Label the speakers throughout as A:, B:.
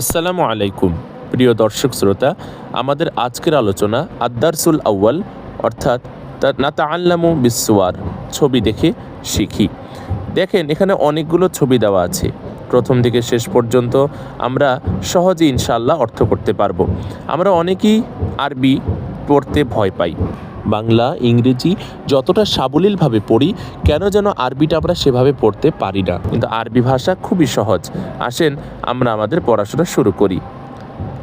A: আসসালামু আলাইকুম, প্রিয় দর্শক শ্রোতা। আমাদের আজকের আলোচনা আদ্দারসুল আউয়াল, অর্থাৎ নাতা আল্লামু বিসওয়ার, ছবি দেখে শিখি। দেখেন, এখানে অনেকগুলো ছবি দেওয়া আছে। প্রথম থেকে শেষ পর্যন্ত আমরা সহজে ইনশাল্লাহ অর্থ করতে পারব। আমরা অনেকেই আরবি পড়তে ভয় পাই। বাংলা, ইংরেজি যতটা সাবলীলভাবে পড়ি, কেন যেন আরবিটা আমরা সেভাবে পড়তে পারি না। কিন্তু আরবি ভাষা খুবই সহজ। আসেন আমরা আমাদের পড়াশোনা শুরু করি।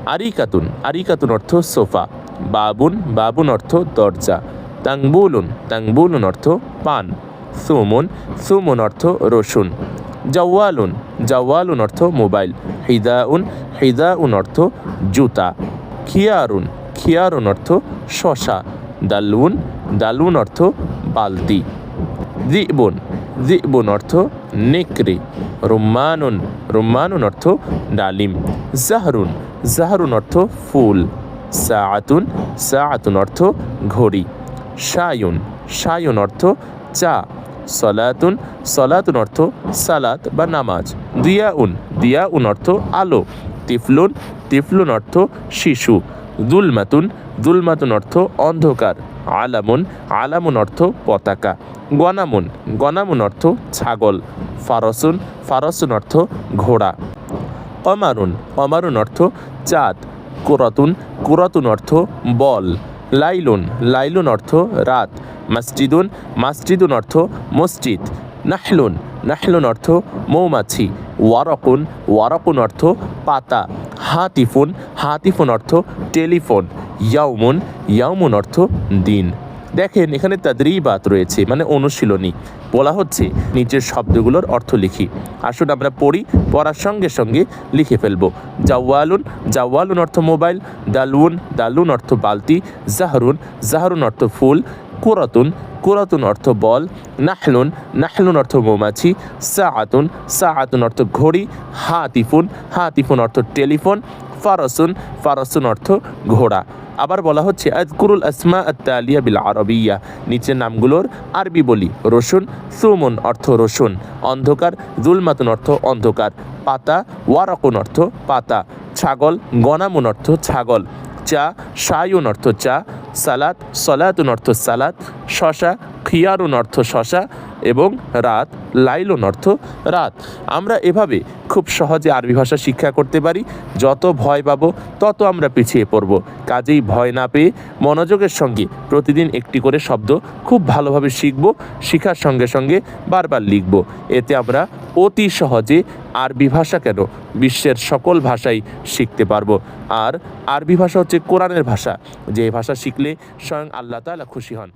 A: আরিকাতুন আরিকাতুন অর্থ সোফা। বাবুন বাবুন অর্থ দরজা। তাংবুলুন তাংবুলুন অর্থ পান। সুমুন সুমুন অর্থ রসুন। জওয়ালুন জওয়ালুন অর্থ মোবাইল। হিদাউন হিদাউন অর্থ জুতা। খিয়ারুন খিয়ারুন অর্থ শশা। দালুন দালুন অর্থ বালতি। জিবুন জিবুন অর্থ নেকড়ে। রুম্মানুন রুম্মানুন অর্থ ডালিম। জাহরুন জাহরুন অর্থ ফুল। সাআতুন সাআতুন অর্থ ঘড়ি। সায়ুন সায়ুন অর্থ চা। সলাতুন সলাতুন অর্থ সালাত বা নামাজ। দিয়াউন দিয়াউন অর্থ আলো। তিফলুন তিফলুন অর্থ শিশু। দুলমাতুন দুলমাতুন অর্থ অন্ধকার, আলামুন আলামুন অর্থ পতাকা, গনামুন গনামুন অর্থ ছাগল, ফারসুন ফারসুন অর্থ ঘোড়া, অমারুন অমারুন অর্থ চাঁদ, কুরাতুন কুরাতুন অর্থ বল, লাইলুন লাইলুন অর্থ রাত, মসজিদুন মসজিদুন অর্থ মসজিদ, নাহলুন নাহলুন অর্থ মৌমাছি, ওয়ারকুন ওয়ারকুন অর্থ পাতা হাতিফুন হাতিফুন অর্থ টেলিফোন, ইয়াউমুন ইয়াউমুন অর্থ দিন। দেখেন, এখানে তাদরিবাত রয়েছে মানে অনুশীলনী। বলা হচ্ছে নিচের শব্দগুলোর অর্থ লিখি। আসুন আমরা পড়ি, পড়ার সঙ্গে সঙ্গে লিখে ফেলব। জাওয়ালুন জাওয়ালুন অর্থ মোবাইল দালুন দালুন অর্থ বালতি, জাহরুন জাহরুন অর্থ ফুল কুরাতুন কুরাতুন অর্থ বল, নাহলুন নাহলুন অর্থ মৌমাছি, সাআতুন সাআতুন অর্থ ঘড়ি, হাতিফুন হাতিফুন অর্থ টেলিফোন, ফারসুন ফারসুন অর্থ ঘোড়া। আবার বলা হচ্ছে আজকুরুল আসমা আত্তালিয়া বিল আরবিয়া। নিচের নামগুলোর আরবি বলি, রসুন, সুমন অর্থ রসুন, অন্ধকার, জুলমাতুন অর্থ অন্ধকার, পাতা, ওয়ারকুন অর্থ পাতা, ছাগল, গনামুন অর্থ ছাগল, চা, সায়ুন অর্থ চা সালাত সলাতুন অর্থ সালাত শশা খিয়ারুন অর্থ শশা এবং রাত, লাইলন অর্থ রাত। আমরা এভাবে খুব সহজে আরবি ভাষা শিক্ষা করতে পারি। যত ভয় পাবো, তত আমরা পিছিয়ে পড়ব। কাজেই ভয় না পেয়ে মনোযোগের সঙ্গে প্রতিদিন একটি করে শব্দ খুব ভালোভাবে শিখব, শিখার সঙ্গে সঙ্গে বারবার লিখব। এতে আমরা অতি সহজে আরবি ভাষা কেন বিশ্বের সকল ভাষাই শিখতে পারব। আর আরবি ভাষা হচ্ছে কোরআনের ভাষা। যে ভাষা শিখলে স্বয়ং আল্লাহ তাআলা খুশি হন।